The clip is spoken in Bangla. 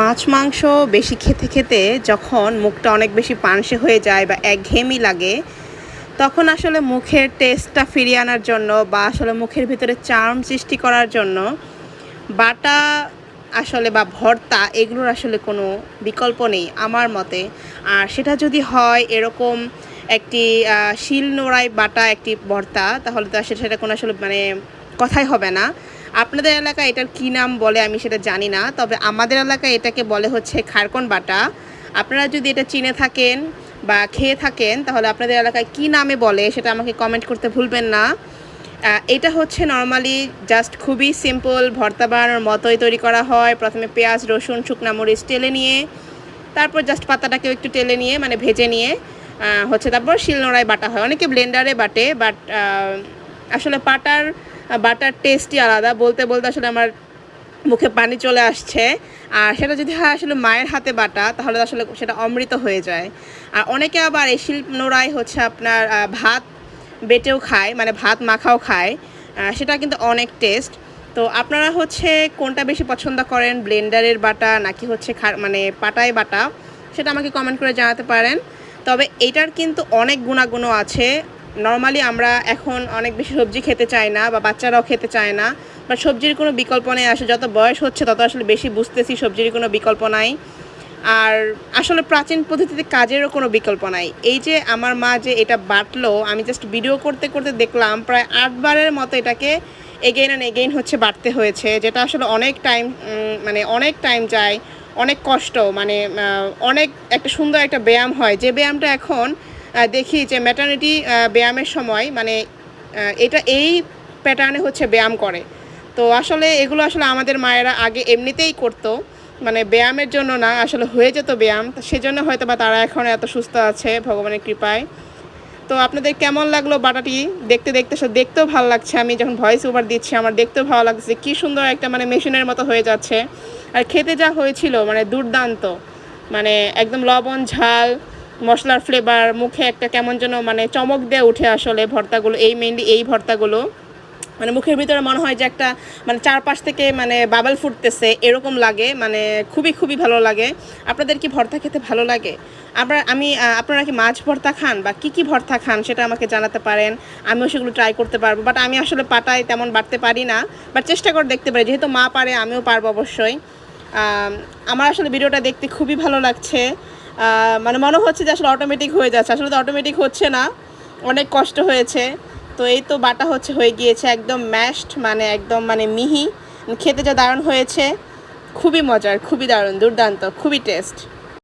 মাছ, মাংস বেশি খেতে খেতে যখন মুখটা অনেক বেশি পানসে হয়ে যায় বা একঘেয়েমি লাগে, তখন আসলে মুখের টেস্টটা ফিরিয়ে আনার জন্য বা আসলে মুখের ভিতরে চার্ম সৃষ্টি করার জন্য বাটা আসলে বা ভর্তা এগুলোর আসলে কোনো বিকল্প নেই আমার মতে। আর সেটা যদি হয় এরকম একটি শিল নোড়ায় বাটা একটি ভর্তা, তাহলে তো সেটা কোনো আসলে মানে কথাই হবে না। আপনাদের এলাকায় এটার কী নাম বলে আমি সেটা জানি না, তবে আমাদের এলাকায় এটাকে বলে হচ্ছে খারকন বাটা। আপনারা যদি এটা চিনে থাকেন বা খেয়ে থাকেন, তাহলে আপনাদের এলাকায় কী নামে বলে সেটা আমাকে কমেন্ট করতে ভুলবেন না। এটা হচ্ছে নর্মালি জাস্ট খুবই সিম্পল ভর্তা বানানোর মতোই তৈরি করা হয়। প্রথমে পেঁয়াজ, রসুন, শুকনা মরিচ টেলে নিয়ে, তারপর জাস্ট পাতাটাকেও একটু টেলে নিয়ে মানে ভেজে নিয়ে হচ্ছে তারপর শিলনোড়ায় বাটা হয়। অনেকে ব্লেন্ডারে বাটে বাট আসলে পাটার বাটার টেস্টই আলাদা। বলতে বলতে আসলে আমার মুখে পানি চলে আসছে। আর সেটা যদি হয় আসলে মায়ের হাতে বাটা, তাহলে আসলে সেটা অমৃত হয়ে যায়। আর অনেকে আবার এই শিল্প নোড়ায় হচ্ছে আপনার ভাত বেটেও খায় মানে ভাত মাখাও খায়। সেটা কিন্তু অনেক টেস্ট। তো আপনারা হচ্ছে কোনটা বেশি পছন্দ করেন, ব্লেন্ডারের বাটা নাকি হচ্ছে মানে পাটায় বাটা? সেটা আমাকে কমেন্ট করে জানাতে পারেন। তবে এটার কিন্তু অনেক গুণাগুণও আছে। নর্মালি আমরা এখন অনেক বেশি সবজি খেতে চাই না বা বাচ্চারাও খেতে চায় না। বা সবজির কোনো বিকল্প নেই, আসলে যত বয়স হচ্ছে তত আসলে বেশি বুঝতেছি সবজির কোনো বিকল্প নাই। আর আসলে প্রাচীন পদ্ধতিতে কাজেরও কোনো বিকল্প নাই। এই যে আমার মা যে এটা বাটলো, আমি জাস্ট ভিডিও করতে করতে দেখলাম, প্রায় আটবারের মতো এটাকে এগেইন অ্যান্ড এগেইন হচ্ছে বাড়তে হয়েছে, যেটা আসলে অনেক টাইম মানে অনেক টাইম যায়, অনেক কষ্ট মানে অনেক একটা সুন্দর একটা ব্যায়াম হয়। যে ব্যায়ামটা এখন দেখি যে ম্যাটার্নিটি ব্যায়ামের সময় মানে এটা এই প্যাটার্নে হচ্ছে ব্যায়াম করে। তো আসলে এগুলো আসলে আমাদের মায়েরা আগে এমনিতেই করতো। মানে ব্যায়ামের জন্য না, আসলে হয়ে যেত ব্যায়াম। সেজন্য হয়তো বা তারা এখন এত সুস্থ আছে, ভগবানের কৃপায়। তো আপনাদের কেমন লাগল বাটাটি? দেখতে দেখতে দেখতেও ভালো লাগছে। আমি যখন ভয়েস ওভার দিচ্ছি, আমার দেখতেও ভালো লাগছে কি সুন্দর একটা মানে মেশিনের মতো হয়ে যাচ্ছে। আর খেতে যা হয়েছিল মানে দুর্দান্ত। মানে একদম লবণ, ঝাল মশলার ফ্লেভার মুখে একটা কেমন যেন মানে চমক দিয়ে উঠে আসলে ভর্তাগুলো, এই মেইনলি এই ভর্তাগুলো। মানে মুখের ভিতরে মনে হয় যে একটা মানে চারপাশ থেকে মানে বাবল ফুটতেছে, এরকম লাগে মানে খুবই খুবই ভালো লাগে। আপনাদের কি ভর্তা খেতে ভালো লাগে? আমরা, আমি আপনারা কি মাছ ভর্তা খান বা কি কি ভর্তা খান সেটা আমাকে জানাতে পারেন। আমিও সেগুলো ট্রাই করতে পারব বাট আমি আসলে পাটায় তেমন বাড়তে পারি না। বাট চেষ্টা করে দেখতে পারি, যেহেতু মা পারে, আমিও পারব অবশ্যই। আমার আসলে ভিডিওটা দেখতে খুবই ভালো লাগছে। মানে মনে হচ্ছে যে আসলে অটোমেটিক হয়ে যাচ্ছে। আসলে তো অটোমেটিক হচ্ছে না। অনেক কষ্ট হয়েছে। তো এই তো বাটা হচ্ছে, হয়ে গিয়েছে একদম ম্যাশড মানে একদম মানে মিহি। খেতে যা দারুণ হয়েছে। খুবই মজার, খুবই দারুণ, দুর্দান্ত, খুবই টেস্ট